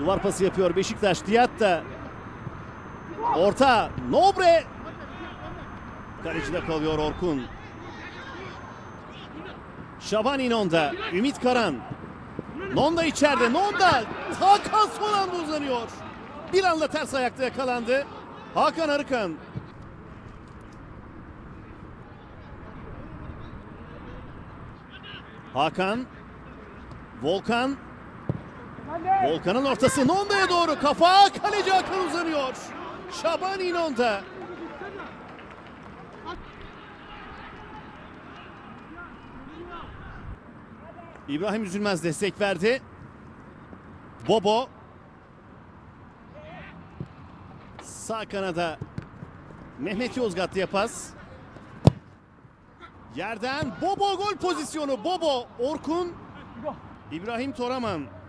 Duvar pası yapıyor Beşiktaş. Diatta. Orta. Nobre. Kalecide kalıyor Orkun. Şabani Nonda. Ümit Karan. Nonda içeride. Nonda. Hakan son anda uzanıyor. Bir anda ters ayakta yakalandı. Hakan Arıkan. Hakan. Volkan. Volkan'ın ortası Nonda'ya doğru. Kafa kaleci Hakan uzanıyor. Şabani Nonda. İbrahim Üzülmez destek verdi. Bobo. Sağ kanada Mehmet Yozgatlı'ya pas. Yerden Bobo gol pozisyonu. Bobo, Orkun, İbrahim Toraman.